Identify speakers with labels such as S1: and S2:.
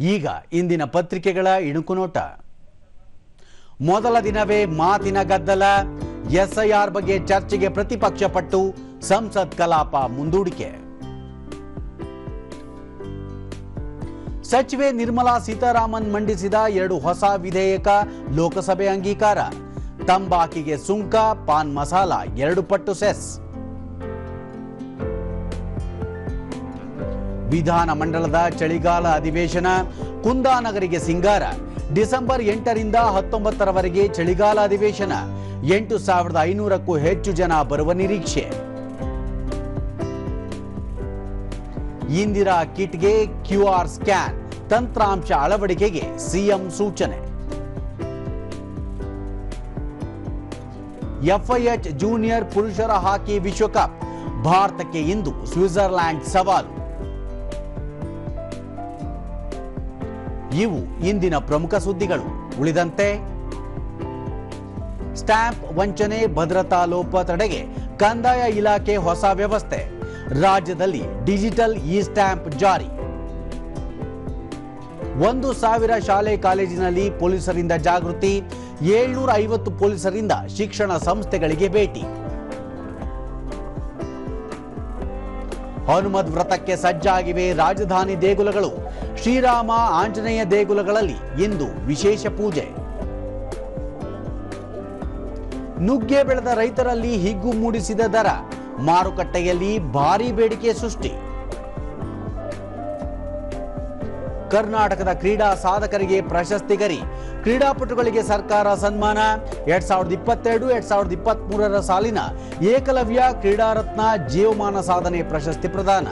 S1: ಈಗ ಇಂದಿನ ಪತ್ರಿಕೆಗಳ ಇಣುಕು ನೋಟ ಮೊದಲ ದಿನವೇ ಮಾತಿನ ಗದ್ದಲ, ಎಸ್ಐಆರ್ ಬಗ್ಗೆ ಚರ್ಚೆಗೆ ಪ್ರತಿಪಕ್ಷ ಪಟ್ಟು ಸಂಸತ್ ಕಲಾಪ ಮುಂದೂಡಿಕೆ. ಸಚಿವೆ ನಿರ್ಮಲಾ ಸೀತಾರಾಮನ್ ಮಂಡಿಸಿದ ಎರಡು ಹೊಸ ವಿಧೇಯಕ ಲೋಕಸಭೆ ಅಂಗೀಕಾರ. ತಂಬಾಕಿಗೆ ಸುಂಕ, ಪಾನ್ ಮಸಾಲ, ಎರಡು ಪಟ್ಟು ಸೆಸ್. ವಿಧಾನ ಮಂಡಲದ ಚಳಿಗಾಲ ಅಧಿವೇಶನ ಕುಂದಾನಗರಿಗೆ ಸಿಂಗಾರ. ಡಿಸೆಂಬರ್ ಎಂಟರಿಂದ ಹತ್ತೊಂಬತ್ತರವರೆಗೆ ಚಳಿಗಾಲ ಅಧಿವೇಶನ. ಎಂಟು ಸಾವಿರದ ಐನೂರಕ್ಕೂ ಹೆಚ್ಚು ಜನ ಬರುವ ನಿರೀಕ್ಷೆ. ಇಂದಿರಾ ಕಿಟ್ಗೆ ಕ್ಯೂಆರ್ ಸ್ಕ್ಯಾನ್, ತಂತ್ರಾಂಶ ಅಳವಡಿಕೆಗೆ ಸಿಎಂ ಸೂಚನೆ. ಎಫ್ಐಎಚ್ ಜೂನಿಯರ್ ಪುರುಷರ ಹಾಕಿ ವಿಶ್ವಕಪ್. ಭಾರತಕ್ಕೆ ಇಂದು ಸ್ವಿಟ್ಜರ್ಲ್ಯಾಂಡ್ ಸವಾಲು. ಇವು ಇಂದಿನ ಪ್ರಮುಖ ಸುದ್ದಿಗಳು. ಉಳಿದಂತೆ, ಸ್ಟ್ಯಾಂಪ್ ವಂಚನೆ ಭದ್ರತಾ ಲೋಪ ತಡೆಗೆ ಕಂದಾಯ ಇಲಾಖೆ ಹೊಸ ವ್ಯವಸ್ಥೆ. ರಾಜ್ಯದಲ್ಲಿ ಡಿಜಿಟಲ್ ಇ ಸ್ಟ್ಯಾಂಪ್ ಜಾರಿ. ಒಂದು ಸಾವಿರ ಶಾಲೆ ಕಾಲೇಜಿನಲ್ಲಿ ಪೊಲೀಸರಿಂದ ಜಾಗೃತಿ ಏಳ್ನೂರ ಐವತ್ತು ಪೊಲೀಸರಿಂದ ಶಿಕ್ಷಣ ಸಂಸ್ಥೆಗಳಿಗೆ ಭೇಟಿ. ಹನುಮದ್ ವ್ರತಕ್ಕೆ ಸಜ್ಜಾಗಿವೆ ರಾಜಧಾನಿ ದೇಗುಲಗಳು. ಶ್ರೀರಾಮ ಆಂಜನೇಯ ದೇಗುಲಗಳಲ್ಲಿ ಇಂದು ವಿಶೇಷ ಪೂಜೆ. ನುಗ್ಗೆ ಬೆಳೆದ ರೈತರಲ್ಲಿ ಹಿಗ್ಗು ಮೂಡಿಸಿದ ದರ. ಮಾರುಕಟ್ಟೆಯಲ್ಲಿ ಭಾರೀ ಬೇಡಿಕೆ ಸೃಷ್ಟಿ. ಕರ್ನಾಟಕದ ಕ್ರೀಡಾ ಸಾಧಕರಿಗೆ ಪ್ರಶಸ್ತಿ ಗರಿ. ಕ್ರೀಡಾಪಟುಗಳಿಗೆ ಸರ್ಕಾರ ಸನ್ಮಾನ. ಎರಡ್ ಸಾವಿರದ ಇಪ್ಪತ್ತೆರಡು, ಎರಡ್ ಸಾವಿರದ ಇಪ್ಪತ್ತ್ ಮೂರರ ಸಾಲಿನ ಏಕಲವ್ಯ ಕ್ರೀಡಾರತ್ನ ಜೀವಮಾನ ಸಾಧನೆ ಪ್ರಶಸ್ತಿ ಪ್ರದಾನ.